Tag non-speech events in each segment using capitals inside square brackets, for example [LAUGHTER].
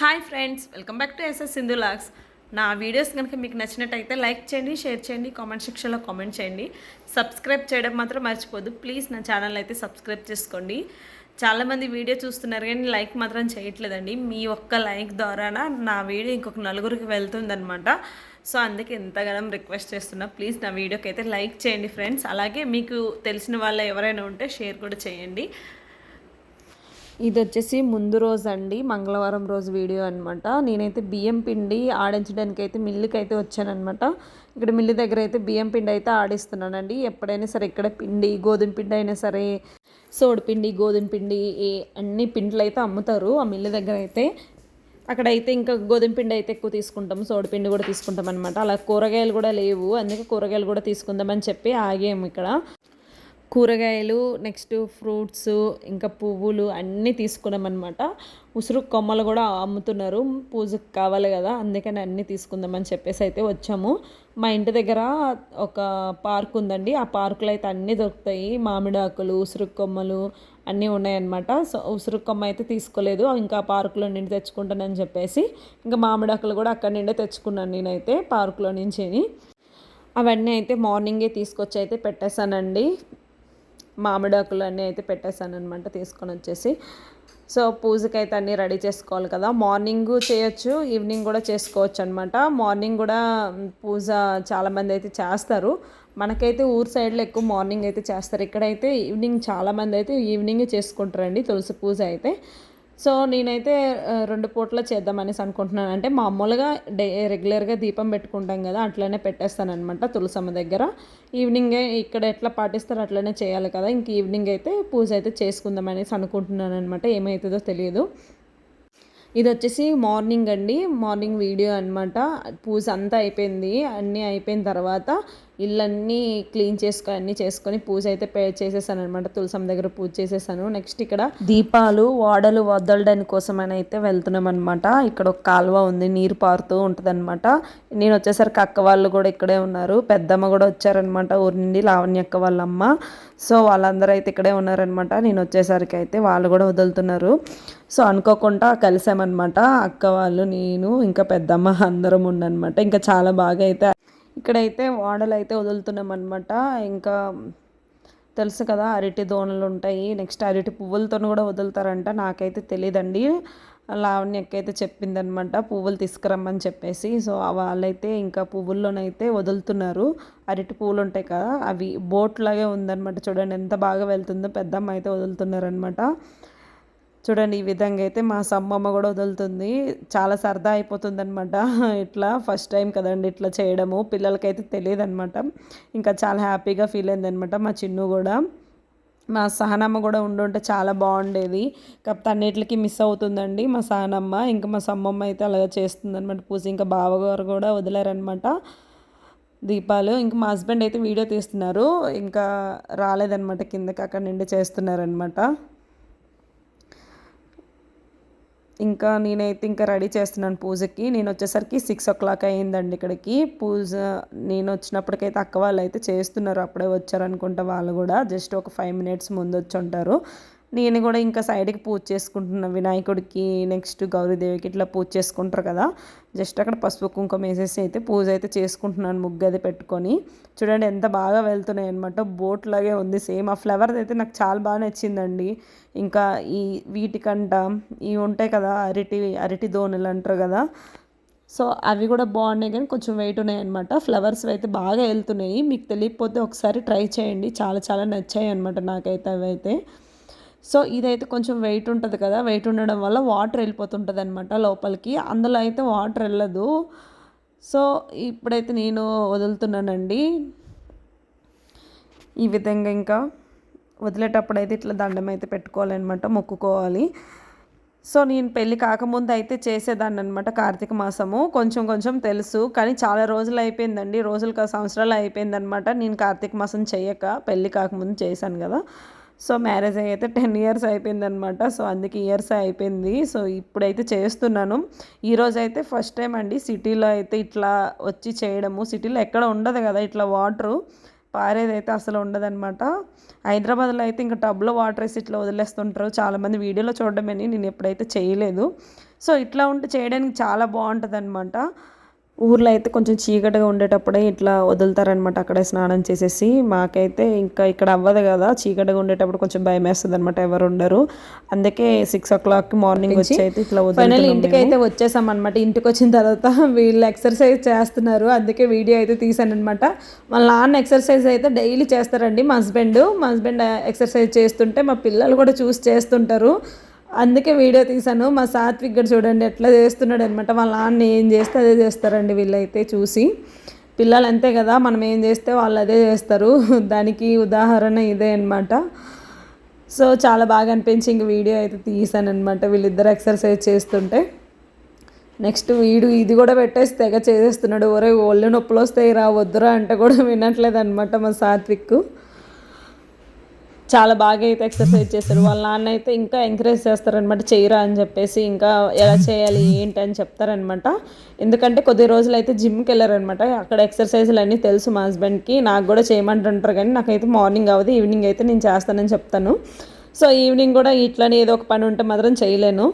Hi friends welcome back to SS Sindhu vlogs నా videos కనుక మీకు నచ్చినట్టయితే లైక్ చేయండి షేర్ చేయండి కామెంట్ సెక్షన్లో కామెంట్ చేయండి. సబ్స్క్రైబ్ చేయడం మాత్రం మర్చిపోదు ప్లీజ్ నా ఛానల్ అయితే సబ్స్క్రైబ్ చేసుకోండి. చాలామంది వీడియో చూస్తున్నారు కానీ లైక్ మాత్రం చేయట్లేదండి. మీ ఒక్క లైక్ ద్వారాన నా వీడియో ఇంకొక నలుగురికి వెళ్తుందనమాట సో అందుకే ఎంతగానో రిక్వెస్ట్ చేస్తున్నా. ప్లీజ్ నా వీడియోకి అయితే లైక్ చేయండి ఫ్రెండ్స్ అలాగే మీకు తెలిసిన వాళ్ళు ఎవరైనా ఉంటే షేర్ కూడా చేయండి. ఇది వచ్చేసి ముందు రోజు అండి మంగళవారం రోజు వీడియో అనమాట నేనైతే బియ్యం పిండి ఆడించడానికి అయితే మిల్లుకి అయితే వచ్చానమాట ఇక్కడ మిల్లు దగ్గర అయితే బియ్యం పిండి అయితే ఆడిస్తున్నానండి. ఎప్పుడైనా సరే ఇక్కడ పిండి గోధుమ పిండి అయినా సరే సోడి పిండి గోధుమ పిండి ఏ అన్ని పిండిలు అయితే అమ్ముతారు ఆ మిల్లు దగ్గర అయితే అక్కడైతే ఇంకా గోధుమ పిండి అయితే ఎక్కువ తీసుకుంటాం సోడి పిండి కూడా తీసుకుంటాం అనమాట అలా కూరగాయలు కూడా లేవు అందుకే కూరగాయలు కూడా తీసుకుందామని చెప్పి ఆగాము ఇక్కడ. కూరగాయలు నెక్స్ట్ ఫ్రూట్స్ ఇంకా పువ్వులు అన్నీ తీసుకున్నాం అనమాట ఉసురు కొమ్మలు కూడా అమ్ముతున్నారు. పూజకు కావాలి కదా అందుకని అన్నీ తీసుకుందామని చెప్పేసి అయితే వచ్చాము. మా ఇంటి దగ్గర ఒక పార్క్ ఉందండి. ఆ పార్కులో అయితే అన్నీ దొరుకుతాయి. మామిడాకులు ఉసురు కొమ్మలు అన్నీ ఉన్నాయన్నమాట. సో ఉసురు కొమ్మ అయితే తీసుకోలేదు. ఇంకా పార్కులో నుండి తెచ్చుకుంటానని చెప్పేసి ఇంకా మామిడాకులు కూడా అక్కడ నుండే తెచ్చుకున్నాను నేనైతే పార్కులో నుంచి అవన్నీ అయితే మార్నింగే తీసుకొచ్చి అయితే పెట్టేశానండి. మామిడాకులు అన్నీ అయితే పెట్టేశాను అనమాట తీసుకొని వచ్చేసి సో పూజకి అయితే అన్నీ రెడీ చేసుకోవాలి కదా. మార్నింగ్ చేయొచ్చు ఈవినింగ్ కూడా చేసుకోవచ్చు అనమాట మార్నింగ్ కూడా పూజ చాలామంది అయితే చేస్తారు. మనకైతే ఊరు సైడ్లో ఎక్కువ మార్నింగ్ అయితే చేస్తారు. ఇక్కడైతే ఈవినింగ్ చాలామంది అయితే ఈవినింగ్ చేసుకుంటారండి తులసి పూజ అయితే. సో నేనైతే రెండు పూట్ల చేద్దామనేసి అనుకుంటున్నాను. అంటే మామూలుగా డే రెగ్యులర్గా దీపం పెట్టుకుంటాం కదా అట్లనే పెట్టేస్తానమాట తులసమ్మ దగ్గర. ఈవినింగ్ ఇక్కడ ఎట్లా పాటిస్తారో అట్లనే చేయాలి కదా ఇంక ఈవినింగ్ అయితే పూజ అయితే చేసుకుందాం అనేసి అనుకుంటున్నాను అనమాట ఏమవుతుందో తెలియదు. ఇది వచ్చేసి మార్నింగ్ అండి. మార్నింగ్ వీడియో అనమాట పూజ అంతా అయిపోయింది. అన్నీ అయిపోయిన తర్వాత ఇల్లన్నీ క్లీన్ చేసుకొని అన్నీ చేసుకొని పూజ అయితే పే చేసేసాను అనమాట తులసం దగ్గర పూజ చేసేసాను. నెక్స్ట్ ఇక్కడ దీపాలు వాడలు వదలడానికి కోసం అని అయితే వెళ్తున్నాం అనమాట ఇక్కడ ఒక కాలువ ఉంది నీరు పారుతూ ఉంటుంది అనమాట నేను వచ్చేసరికి అక్క వాళ్ళు కూడా ఇక్కడే ఉన్నారు. పెద్దమ్మ కూడా వచ్చారనమాట ఊరి నుండి లావణ్య అక్క వాళ్ళమ్మ. సో వాళ్ళందరూ అయితే ఇక్కడే ఉన్నారనమాట నేను వచ్చేసరికి అయితే వాళ్ళు కూడా వదులుతున్నారు. సో అనుకోకుండా కలిసామన్నమాట. అక్క వాళ్ళు నేను ఇంకా పెద్దమ్మ అందరం ఉండనమాట ఇంకా చాలా బాగా అయితే ఇక్కడైతే వాడలు అయితే వదులుతున్నాం అనమాట ఇంకా తెలుసు కదా అరటి దోణలు ఉంటాయి. నెక్స్ట్ అరటి పువ్వులతో కూడా వదులుతారంట. నాకైతే తెలియదండి లావణ్యకి అయితే చెప్పిందనమాట పువ్వులు తీసుకురమ్మని చెప్పేసి. సో వాళ్ళైతే ఇంకా పువ్వుల్లోనైతే వదులుతున్నారు. అరటి పువ్వులు ఉంటాయి కదా అవి బోట్ లాగే ఉందన్నమాట. చూడండి ఎంత బాగా వెళ్తుందో పెద్దమ్మ అయితే వదులుతున్నారనమాట చూడండి ఈ విధంగా అయితే మా సమ్మమ్మ కూడా వదులుతుంది. చాలా సరదా అయిపోతుంది అనమాట [LAUGHS] ఇట్లా ఫస్ట్ టైం కదండి ఇట్లా చేయడము. పిల్లలకైతే తెలియదు అనమాట ఇంకా చాలా హ్యాపీగా ఫీల్ అయిందనమాట మా చిన్ను కూడా. మా సహనమ్మ కూడా ఉండుంటే చాలా బాగుండేది. కాకపోతే అన్నిటికి మిస్ అవుతుందండి మా సహనమ్మ. ఇంకా మా సమ్మమ్మ అయితే అలాగే చేస్తుంది అనమాట పూజ ఇంకా బావగారు కూడా వదిలేరనమాట దీపాలు. ఇంకా మా హస్బెండ్ అయితే వీడియో తీస్తున్నారు. ఇంకా రాలేదనమాట కిందకి అక్కడ నుండి చేస్తున్నారనమాట ఇంకా నేనైతే ఇంకా రెడీ చేస్తున్నాను పూజకి. నేను వచ్చేసరికి సిక్స్ ఓ క్లాక్ అయ్యిందండి ఇక్కడికి. పూజ నేను వచ్చినప్పటికైతే అక్క వాళ్ళు అయితే చేస్తున్నారు అప్పుడే వచ్చారనుకుంటా వాళ్ళు కూడా. జస్ట్ ఒక ఫైవ్ మినిట్స్ ముందు వచ్చి ఉంటారు. నేను కూడా ఇంకా సైడ్కి పూజ చేసుకుంటున్నా. వినాయకుడికి నెక్స్ట్ గౌరీదేవికి ఇట్లా పూజ చేసుకుంటారు కదా. జస్ట్ అక్కడ పసుపు కుంకుమ వేసేసి అయితే పూజ అయితే చేసుకుంటున్నాను ముగ్గు అది పెట్టుకొని. చూడండి ఎంత బాగా వెళ్తున్నాయి అనమాట బోట్ లాగే ఉంది. సేమ్ ఆ ఫ్లవర్ అయితే నాకు చాలా బాగా నచ్చిందండి. ఇంకా ఈ వీటికంట ఇవి ఉంటాయి కదా అరటి అరటి దోణులు అంటారు కదా. సో అవి కూడా బాగున్నాయి కానీ కొంచెం వెయిట్ ఉన్నాయి అనమాట ఫ్లవర్స్ అయితే బాగా వెళ్తున్నాయి. మీకు తెలియకపోతే ఒకసారి ట్రై చేయండి. చాలా చాలా నచ్చాయి అనమాట నాకైతే అవి అయితే. సో ఇదైతే కొంచెం వెయిట్ ఉంటుంది కదా వెయిట్ ఉండడం వల్ల వాటర్ వెళ్ళిపోతుంటుంది అనమాట లోపలికి. అందులో అయితే వాటర్ వెళ్ళదు. సో ఇప్పుడైతే నేను వదులుతున్నానండి. ఈ విధంగా ఇంకా వదిలేటప్పుడు అయితే ఇట్లా దండం అయితే పెట్టుకోవాలన్నమాట మొక్కుకోవాలి. సో నేను పెళ్ళి కాకముందు అయితే చేసేదాన్ని అనమాట కార్తీక మాసము. కొంచెం కొంచెం తెలుసు కానీ చాలా రోజులు అయిపోయిందండి. రోజులు సంవత్సరాలు అయిపోయిందనమాట నేను కార్తీక మాసం చేయక పెళ్ళి కాకముందు చేశాను కదా. సో మ్యారేజ్ అయితే టెన్ ఇయర్స్ అయిపోయిందనమాట సో అందుకే ఇయర్స్ అయిపోయింది. సో ఇప్పుడైతే చేస్తున్నాను. ఈరోజు అయితే ఫస్ట్ టైం అండి సిటీలో అయితే ఇట్లా వచ్చి చేయడము. సిటీలో ఎక్కడ ఉండదు కదా ఇట్లా వాటరు. పారేదైతే అసలు ఉండదన్నమాట. హైదరాబాద్లో అయితే ఇంకా టబ్లో వాటర్ వేసి ఇట్లా వదిలేస్తుంటారు. చాలామంది వీడియోలో చూడడమని నేను ఎప్పుడైతే చేయలేదు. సో ఇట్లా ఉంటే చేయడానికి చాలా బాగుంటుంది అనమాట ఊర్లో అయితే కొంచెం చీకటిగా ఉండేటప్పుడే ఇట్లా వదులుతారనమాట అక్కడే స్నానం చేసేసి మాకైతే ఇంకా ఇక్కడ అవ్వదు కదా. చీకటిగా ఉండేటప్పుడు కొంచెం భయం వేస్తుంది అనమాట ఎవరు ఉండరు అందుకే సిక్స్ ఓ క్లాక్ మార్నింగ్ వచ్చి అయితే ఇట్లా ఫైనల్ ఇంటికి అయితే వచ్చేసాం అనమాట ఇంటికి వచ్చిన తర్వాత [LAUGHS] వీళ్ళు ఎక్సర్సైజ్ చేస్తున్నారు. అందుకే వీడియో అయితే తీసాను అనమాట వాళ్ళ నాన్న ఎక్సర్సైజ్ అయితే డైలీ చేస్తారండి మా హస్బెండ్ మా హస్బెండ్ ఎక్సర్సైజ్ చేస్తుంటే మా పిల్లలు కూడా చూసి చేస్తుంటారు. అందుకే వీడియో తీసాను మా సాత్విక్ ఇక్కడ చూడండి ఎట్లా చేస్తున్నాడు అనమాట వాళ్ళ నాన్న ఏం చేస్తే అదే చేస్తారండి వీళ్ళైతే చూసి. పిల్లలు అంతే కదా మనం ఏం చేస్తే వాళ్ళు అదే చేస్తారు. దానికి ఉదాహరణ ఇదే అనమాట సో చాలా బాగా అనిపించి ఇంక వీడియో అయితే తీసాను అనమాట వీళ్ళిద్దరు ఎక్సర్సైజ్ చేస్తుంటే. నెక్స్ట్ వీడు ఇది కూడా పెట్టేసి తెగ చేసేస్తున్నాడు. ఒరే ఒళ్ళు నొప్పులు వస్తాయి రా వద్దురా అంటే కూడా వినట్లేదు అనమాట మా సాత్విక్ చాలా బాగా అయితే ఎక్సర్సైజ్ చేస్తారు. వాళ్ళ నాన్న అయితే ఇంకా ఎంకరేజ్ చేస్తారనమాట చేయరా అని చెప్పేసి ఇంకా ఎలా చేయాలి ఏంటి అని చెప్తారనమాట ఎందుకంటే కొద్ది రోజులు అయితే జిమ్కి వెళ్ళారనమాట అక్కడ ఎక్సర్సైజ్లు అన్నీ తెలుసు మా హస్బెండ్కి నాకు కూడా చేయమంటుంటారు కానీ నాకైతే మార్నింగ్ అవ్వదు ఈవినింగ్ అయితే నేను చేస్తానని చెప్తాను. సో ఈవినింగ్ కూడా ఇట్లనే ఏదో ఒక పని ఉంటే మాత్రం చేయలేను.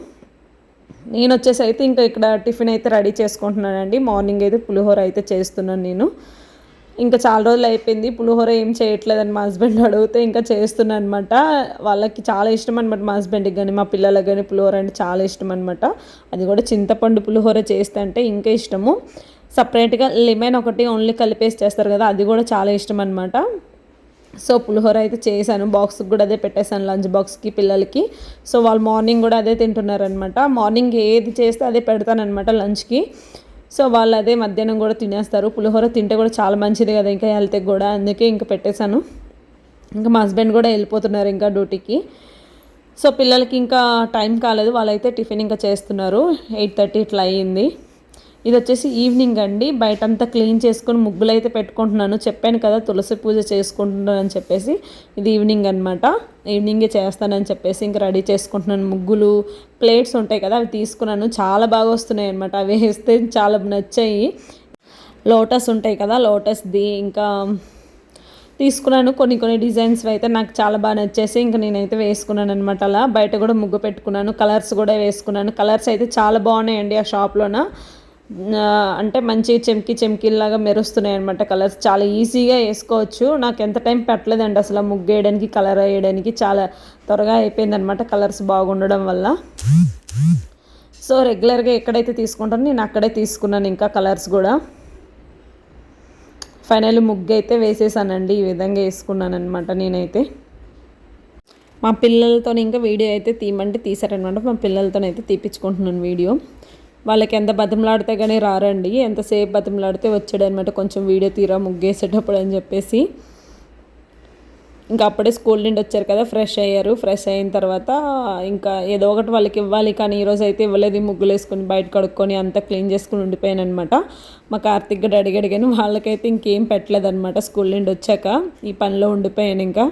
నేను వచ్చేసి అయితే ఇంకా ఇక్కడ టిఫిన్ అయితే రెడీ చేసుకుంటున్నానండి. మార్నింగ్ అయితే పులిహోర అయితే చేస్తున్నాను నేను. ఇంకా చాలా రోజులు అయిపోయింది. పులిహోర ఏం చేయట్లేదని మా హస్బెండ్ అడిగితే ఇంకా చేస్తున్నా అనమాట వాళ్ళకి చాలా ఇష్టం అనమాట మా హస్బెండ్కి కానీ మా పిల్లలకి కానీ పులిహోర అంటే చాలా ఇష్టం అనమాట అది కూడా చింతపండు పులిహోర చేస్తే అంటే ఇంకా ఇష్టము. సపరేట్గా లెమన్ ఒకటి ఓన్లీ కలిపేసి చేస్తారు కదా అది కూడా చాలా ఇష్టం అనమాట సో పులిహోర అయితే చేశాను. బాక్స్కి కూడా అదే పెట్టేశాను లంచ్ బాక్స్కి పిల్లలకి. సో వాళ్ళు మార్నింగ్ కూడా అదే తింటున్నారనమాట మార్నింగ్ ఏది చేస్తే అదే పెడతానమాట లంచ్కి సో వాళ్ళు అదే మధ్యాహ్నం కూడా తినేస్తారు. పులిహోర తింటే కూడా చాలా మంచిది కదా ఇంకా హెల్త్కి కూడా. అందుకే ఇంకా పెట్టేశాను. ఇంకా మా హస్బెండ్ కూడా వెళ్ళిపోతున్నారు ఇంకా డ్యూటీకి సో పిల్లలకి ఇంకా టైం కాలేదు. వాళ్ళైతే టిఫిన్ ఇంకా చేస్తున్నారు. ఎయిట్ థర్టీ ఇట్లా అయ్యింది. ఇది వచ్చేసి ఈవినింగ్ అండి. బయట అంతా క్లీన్ చేసుకొని ముగ్గులు అయితే పెట్టుకుంటున్నాను. చెప్పాను కదా తులసి పూజ చేసుకుంటున్నాను అని చెప్పేసి. ఇది ఈవినింగ్ అనమాట ఈవినింగే చేస్తానని చెప్పేసి ఇంకా రెడీ చేసుకుంటున్నాను. ముగ్గులు ప్లేట్స్ ఉంటాయి కదా అవి తీసుకున్నాను. చాలా బాగా వస్తున్నాయి అనమాట అవి వేస్తే చాలా నచ్చాయి. లోటస్ ఉంటాయి కదా లోటస్ది ఇంకా తీసుకున్నాను. కొన్ని కొన్ని డిజైన్స్ అయితే నాకు చాలా బాగా నచ్చేసి ఇంకా నేనైతే వేసుకున్నాను అనమాట అలా. బయట కూడా ముగ్గు పెట్టుకున్నాను. కలర్స్ కూడా వేసుకున్నాను. కలర్స్ అయితే చాలా బాగున్నాయండి ఆ షాప్లోన. అంటే మంచి చెమ్కి చెమ్కిల్లాగా మెరుస్తున్నాయి అనమాట కలర్స్ చాలా ఈజీగా వేసుకోవచ్చు. నాకు ఎంత టైం పెట్టలేదండి అసలు ముగ్గు వేయడానికి కలర్ వేయడానికి. చాలా త్వరగా అయిపోయిందనమాట కలర్స్ బాగుండడం వల్ల. సో రెగ్యులర్గా ఎక్కడైతే తీసుకుంటానో నేను అక్కడే తీసుకున్నాను ఇంకా కలర్స్ కూడా. ఫైనల్ ముగ్గు అయితే వేసేసానండి. ఈ విధంగా వేసుకున్నాను అనమాట నేనైతే. మా పిల్లలతో ఇంకా వీడియో అయితే తీయమంటే తీసారనమాట మా పిల్లలతోనైతే తీపించుకుంటున్నాను వీడియో. వాళ్ళకి ఎంత బతిమలాడితే కానీ రారండి. ఎంతసేపు బతిమలాడితే వచ్చాడు అనమాట కొంచెం వీడియో తీరా ముగ్గేసేటప్పుడు అని చెప్పేసి. ఇంకా అప్పుడే స్కూల్ నుండి వచ్చారు కదా ఫ్రెష్ అయ్యారు. ఫ్రెష్ అయిన తర్వాత ఇంకా ఏదో ఒకటి వాళ్ళకి ఇవ్వాలి. కానీ ఈరోజు అయితే ఇవ్వలేదు. ముగ్గులు వేసుకొని బయట కడుక్కొని అంతా క్లీన్ చేసుకుని ఉండిపోయాను అనమాట మా కార్తిక్ గడ్ అడిగాడు కానీ వాళ్ళకైతే ఇంకేం పెట్టలేదు అనమాట స్కూల్ నుండి వచ్చాక. ఈ పనిలో ఉండిపోయాను ఇంకా.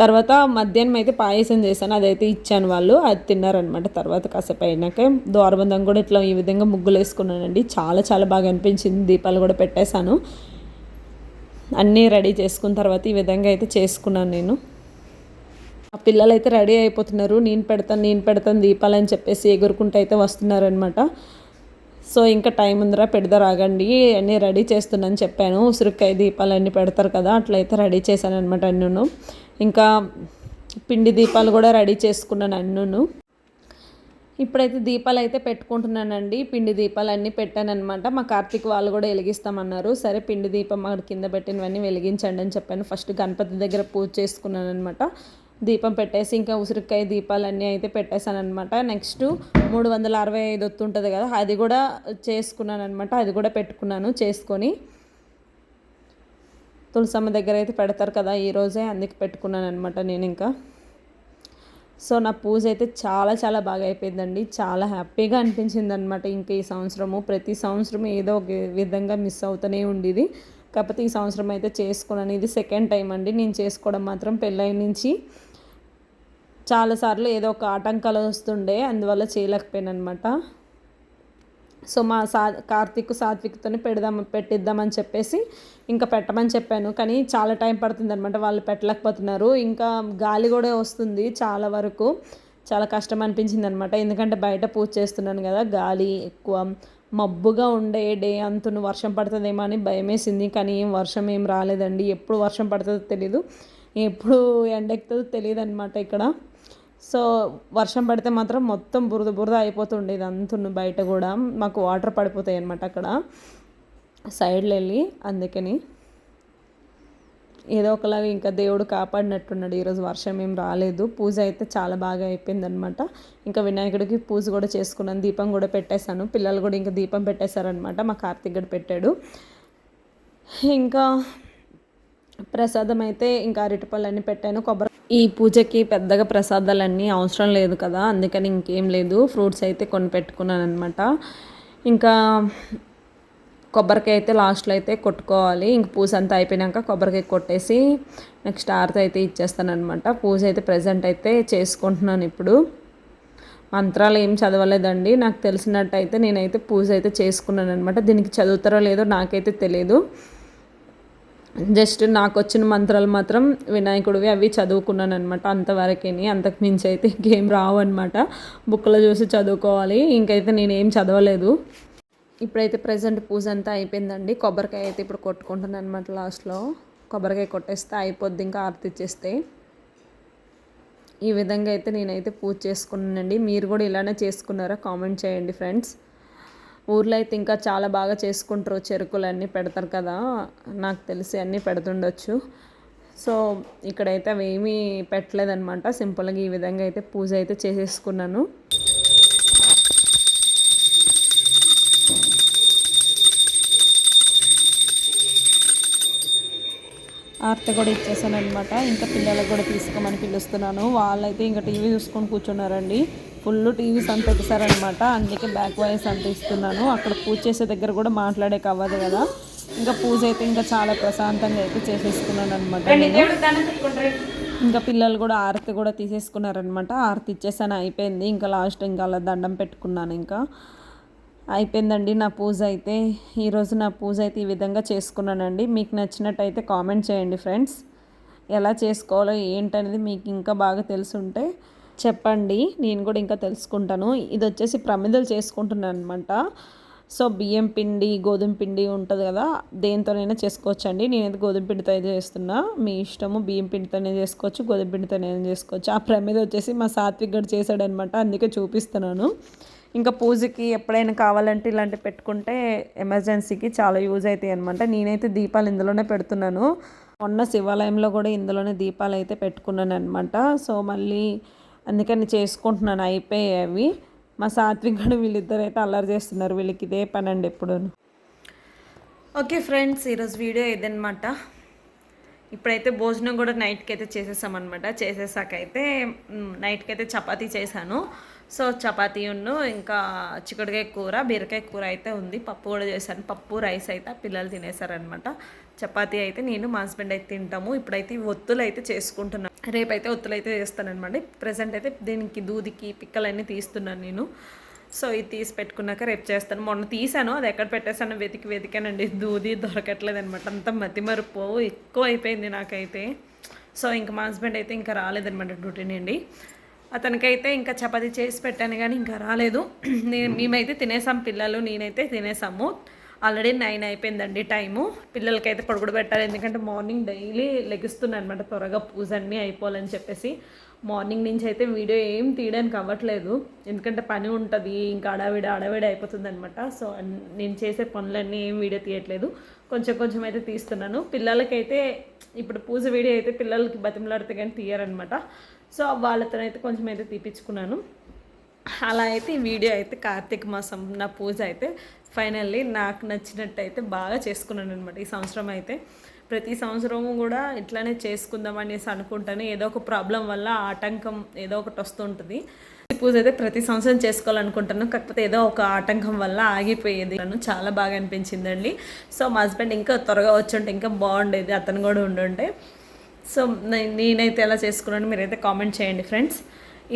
తర్వాత మధ్యాహ్నం అయితే పాయసం చేశాను అదైతే ఇచ్చాను వాళ్ళు అది తిన్నారనమాట తర్వాత కాసేపు అయినాక ద్వారబంధం కూడా ఇట్లా ఈ విధంగా ముగ్గులు వేసుకున్నానండి. చాలా చాలా బాగా అనిపించింది దీపాలు కూడా పెట్టేశాను. అన్నీ రెడీ చేసుకున్న తర్వాత ఈ విధంగా అయితే చేసుకున్నాను నేను. ఆ పిల్లలు అయితే రెడీ అయిపోతున్నారు. నేను పెడతాను నేను పెడతాను దీపాలు అని చెప్పేసి ఎగురుకుంటూ అయితే వస్తున్నారనమాట సో ఇంకా టైం ఉందిరా పెడదా రాగండి అన్నీ రెడీ చేస్తున్నాను చెప్పాను. ఉసిరికాయ దీపాలు అన్నీ పెడతారు కదా అట్లయితే రెడీ చేశాను అనమాట అన్నను. ఇంకా పిండి దీపాలు కూడా రెడీ చేసుకున్నాను అన్నును. ఇప్పుడైతే దీపాలు అయితే పెట్టుకుంటున్నానండి. పిండి దీపాలు అన్నీ పెట్టానమాట మా కార్తీక్ వాళ్ళు కూడా వెలిగిస్తామన్నారు. సరే పిండి దీపం అక్కడ కింద పెట్టినవన్నీ వెలిగించండి అని చెప్పాను. ఫస్ట్ గణపతి దగ్గర పూజ చేసుకున్నాను అనమాట దీపం పెట్టేసి ఇంకా ఉసిరికాయ దీపాలన్నీ అయితే పెట్టేశాను అనమాట నెక్స్ట్ మూడు వందల అరవై ఐదు వస్తుంటుంది కదా అది కూడా చేసుకున్నాను అనమాట అది కూడా పెట్టుకున్నాను చేసుకొని. తులసమ్మ దగ్గర అయితే పెడతారు కదా ఈరోజే అందుకు పెట్టుకున్నాను అనమాట నేను ఇంకా. సో నా పూజ అయితే చాలా చాలా బాగా అయిపోయిందండి. చాలా హ్యాపీగా అనిపించింది అనమాట ఇంకా ఈ సంవత్సరము. ప్రతి సంవత్సరం ఏదో ఒక విధంగా మిస్ అవుతూనే ఉండేది. కాకపోతే ఈ సంవత్సరం అయితే చేసుకున్నాను ఇది సెకండ్ టైం అండి. నేను చేసుకోవడం మాత్రం పెళ్ళై నుంచి చాలాసార్లు ఏదో ఒక ఆటంకాలు వస్తుండే అందువల్ల చేయలేకపోయాను అనమాట సో మా సా కార్తీక్ సాత్విక్తోనే పెడదాం పెట్టిద్దామని చెప్పేసి ఇంకా పెట్టమని చెప్పాను. కానీ చాలా టైం పడుతుంది అనమాట వాళ్ళు పెట్టలేకపోతున్నారు. ఇంకా గాలి కూడా వస్తుంది చాలా వరకు. చాలా కష్టం అనిపించింది అనమాట ఎందుకంటే బయట పూజ చేస్తున్నాను కదా గాలి ఎక్కువ. మబ్బుగా ఉండే డే అంతను వర్షం పడుతుందేమో అని భయమేసింది. కానీ ఏం వర్షం ఏం రాలేదండి. ఎప్పుడు వర్షం పడుతుందో తెలీదు. ఎప్పుడు ఎండెక్కుతుందో తెలియదు అనమాట ఇక్కడ. సో వర్షం పడితే మాత్రం మొత్తం బురద బురద అయిపోతుండేది అంతను బయట కూడా. మాకు వాటర్ పడిపోతాయి అనమాట అక్కడ. సైడ్లో వెళ్ళి అందుకని ఏదో ఒకలాగా ఇంకా దేవుడు కాపాడినట్టున్నాడు. ఈరోజు వర్షం ఏం రాలేదు. పూజ అయితే చాలా బాగా అయిపోయిందనమాట. ఇంకా వినాయకుడికి పూజ కూడా చేసుకున్నాను. దీపం కూడా పెట్టేశాను. పిల్లలు కూడా ఇంకా దీపం పెట్టేశారనమాట. మా కార్తీక్ గడు పెట్టాడు. ఇంకా ప్రసాదం అయితే ఇంకా అరటిపళ్ళన్నీ పెట్టాను. కొబ్బరి ఈ పూజకి పెద్దగా ప్రసాదాలన్నీ అవసరం లేదు కదా. అందుకని ఇంకేం లేదు. ఫ్రూట్స్ అయితే కొని పెట్టుకున్నాను అనమాట ఇంకా కొబ్బరికాయ అయితే లాస్ట్లో అయితే కొట్టుకోవాలి. ఇంక పూజ అంతా అయిపోయినాక కొబ్బరికాయ కొట్టేసి నెక్స్ట్ ఆరతి అయితే ఇచ్చేస్తాను అనమాట పూజ అయితే ప్రజెంట్ అయితే చేసుకుంటున్నాను ఇప్పుడు. మంత్రాలు ఏం చదవలేదండి. నాకు తెలిసినట్టయితే నేనైతే పూజ అయితే చేసుకున్నాను అనమాట దీనికి చదువుతారో లేదో నాకైతే తెలియదు జస్ట్ నాకు వచ్చిన మంత్రాలు మాత్రం వినాయకుడివి అవి చదువుకున్నాను అనమాట అంతవరకేని. అంతకు మించి అయితే ఇంకేం రావు అనమాట బుక్లో చూసి చదువుకోవాలి. ఇంకైతే నేనేం చదవలేదు. ఇప్పుడైతే ప్రజెంట్ పూజ అంతా అయిపోయిందండి. కొబ్బరికాయ అయితే ఇప్పుడు కొట్టుకుంటున్నాను అనమాట లాస్ట్లో. కొబ్బరికాయ కొట్టేస్తే అయిపోద్ది ఇంకా ఆరతి ఇచ్చేస్తే. ఈ విధంగా అయితే నేనైతే పూజ చేసుకున్నానండి. మీరు కూడా ఇలానే చేసుకున్నారా? కామెంట్ చేయండి ఫ్రెండ్స్. ఊర్లో అయితే ఇంకా చాలా బాగా చేసుకుంటారు. చెరుకులు అన్నీ పెడతారు కదా. నాకు తెలిసి అన్నీ పెడుతుండొచ్చు. సో ఇక్కడైతే అవి ఏమీ పెట్టలేదన్నమాట. సింపుల్గా ఈ విధంగా అయితే పూజ అయితే చేసేసుకున్నాను. ఆర్త కూడా ఇచ్చేసాను అనమాట ఇంకా పిల్లలకు కూడా తీసుకోమని పిలుస్తున్నాను. వాళ్ళైతే ఇంకా టీవీ చూసుకొని కూర్చున్నారండి. ఫుల్ టీవీస్ అంత పెట్టేశారనమాట అందుకే బ్యాక్ వాయిస్ అంత ఇస్తున్నాను. అక్కడ పూజ చేసే దగ్గర కూడా మాట్లాడే అవ్వదు కదా. ఇంకా పూజ అయితే ఇంకా చాలా ప్రశాంతంగా అయితే చేసేసుకున్నాను అనమాట ఇంకా పిల్లలు కూడా ఆరతి కూడా తీసేసుకున్నారనమాట ఆరతి ఇచ్చేసాను అయిపోయింది. ఇంకా లాస్ట్ ఇంకా అలా దండం పెట్టుకున్నాను ఇంకా. అయిపోయిందండి నా పూజ అయితే. ఈరోజు నా పూజ అయితే ఈ విధంగా చేసుకున్నానండి. మీకు నచ్చినట్టయితే కామెంట్ చేయండి ఫ్రెండ్స్. ఎలా చేసుకోవాలో ఏంటనేది మీకు ఇంకా బాగా తెలుసుంటే చెప్పండి. నేను కూడా ఇంకా తెలుసుకుంటాను. ఇది వచ్చేసి ప్రమిదలు చేసుకుంటున్నాను అనమాట సో బియ్యం పిండి గోధుమ పిండి ఉంటుంది కదా దేంతోనైనా చేసుకోవచ్చండి. నేనైతే గోధుమ పిండితో అయితే చేస్తున్నా. మీ ఇష్టము బియ్యం పిండితోనే చేసుకోవచ్చు గోధుమ పిండితోనే చేసుకోవచ్చు. ఆ ప్రమిద వచ్చేసి మా సాత్విక్ గడు చేశాడనమాట అందుకే చూపిస్తున్నాను. ఇంకా పూజకి ఎప్పుడైనా కావాలంటే ఇలాంటి పెట్టుకుంటే ఎమర్జెన్సీకి చాలా యూజ్ అవుతాయి అనమాట నేనైతే దీపాలు ఇందులోనే పెడుతున్నాను. మొన్న శివాలయంలో కూడా ఇందులోనే దీపాలు అయితే పెట్టుకున్నాను అనమాట సో మళ్ళీ అందుకని చేసుకుంటున్నాను. అయిపోయాయి అవి. మా సాత్విక్ కూడా వీళ్ళిద్దరు అయితే అల్లరి చేస్తున్నారు. వీళ్ళకి ఇదే పని అండి ఎప్పుడు ఓకే ఫ్రెండ్స్ ఈరోజు వీడియో ఇదనమాట ఇప్పుడైతే భోజనం కూడా నైట్కి అయితే చేసేసామన్నమాట. చేసేసాక అయితే నైట్కి అయితే చపాతీ చేశాను. సో చపాతీ ఉన్ను ఇంకా చిక్కుడుకాయ కూర బీరకాయ కూర అయితే ఉంది. పప్పు కూడా చేశాను. పప్పు రైస్ అయితే పిల్లలు తినేసారనమాట చపాతీ అయితే నేను మా హస్బెండ్ అయితే తింటాము. ఇప్పుడైతే ఒత్తులు అయితే చేసుకుంటున్నాను రేపైతే ఒత్తులు అయితే చేస్తానమాట ప్రజెంట్ అయితే దీనికి దూదికి పిక్కలన్నీ తీస్తున్నాను నేను. సో ఇది తీసి పెట్టుకున్నాక రేపు చేస్తాను. మొన్న తీసాను అది ఎక్కడ పెట్టేసాను వెతికి వెతికానండి. దూది దొరకట్లేదు అనమాట అంత మతిమరుపు ఎక్కువ అయిపోయింది నాకైతే. సో ఇంకా మా హస్బెండ్ అయితే ఇంకా రాలేదనమాట డ్యూటీ నుండి అతనికైతే ఇంకా చపాతీ చేసి పెట్టాను కానీ ఇంకా రాలేదు. నేను మేమైతే తినేసాం పిల్లలు నేనైతే తినేసాము. ఆల్రెడీ నైన్ అయిపోయిందండి టైము. పిల్లలకైతే పొడుగుడు పెట్టాలి ఎందుకంటే మార్నింగ్ డైలీ లెగిస్తున్నాను అనమాట త్వరగా పూజ అన్నీ అయిపోవాలని చెప్పేసి. మార్నింగ్ నుంచి అయితే వీడియో ఏం తీయడానికి అవ్వట్లేదు. ఎందుకంటే పని ఉంటుంది ఇంకా అడావిడ అడవిడ అయిపోతుంది అనమాట సో నేను చేసే పనులన్నీ ఏం వీడియో తీయట్లేదు. కొంచెం కొంచెం అయితే తీస్తున్నాను. పిల్లలకైతే ఇప్పుడు పూజ వీడియో అయితే పిల్లలకి బతిమలాడితే కానీ తీయరనమాట సో వాళ్ళతో అయితే కొంచెం అయితే తీపించుకున్నాను అలా అయితే ఈ వీడియో అయితే కార్తీక మాసం నా పూజ అయితే ఫైనల్లీ నాకు నచ్చినట్టు అయితే బాగా చేసుకున్నాను అనమాట ఈ సంవత్సరం అయితే. ప్రతి సంవత్సరము కూడా ఇట్లానే చేసుకుందాం అనేసి అనుకుంటాను. ఏదో ఒక ప్రాబ్లం వల్ల ఆటంకం ఏదో ఒకటి వస్తుంటుంది పూజ అయితే ప్రతి సంవత్సరం చేసుకోవాలనుకుంటాను. కాకపోతే ఏదో ఒక ఆటంకం వల్ల ఆగిపోయేది. నన్ను చాలా బాగా అనిపించిందండి. సో మా హస్బెండ్ ఇంకా త్వరగా వచ్చుంటే ఇంకా బాగుండేది. అతను కూడా ఉండుంటే. సో నేనైతే ఎలా చేసుకున్నాను మీరైతే కామెంట్ చేయండి ఫ్రెండ్స్.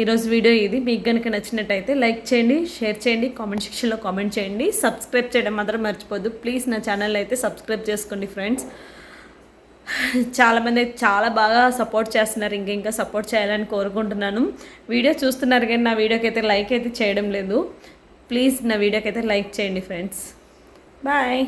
ఈరోజు వీడియో ఇది. మీకు కనుక నచ్చినట్టయితే లైక్ చేయండి షేర్ చేయండి కామెంట్ సెక్షన్లో కామెంట్ చేయండి. సబ్స్క్రైబ్ చేయడం మాత్రం మర్చిపోద్దు. ప్లీజ్ నా ఛానల్ అయితే సబ్స్క్రైబ్ చేసుకోండి ఫ్రెండ్స్. చాలామంది అయితే చాలా బాగా సపోర్ట్ చేస్తున్నారు. ఇంకా ఇంకా సపోర్ట్ చేయాలని కోరుకుంటున్నాను. వీడియో చూస్తున్నారు కానీ నా వీడియోకి అయితే లైక్ అయితే చేయడం లేదు. ప్లీజ్ నా వీడియోకి అయితే లైక్ చేయండి ఫ్రెండ్స్ బాయ్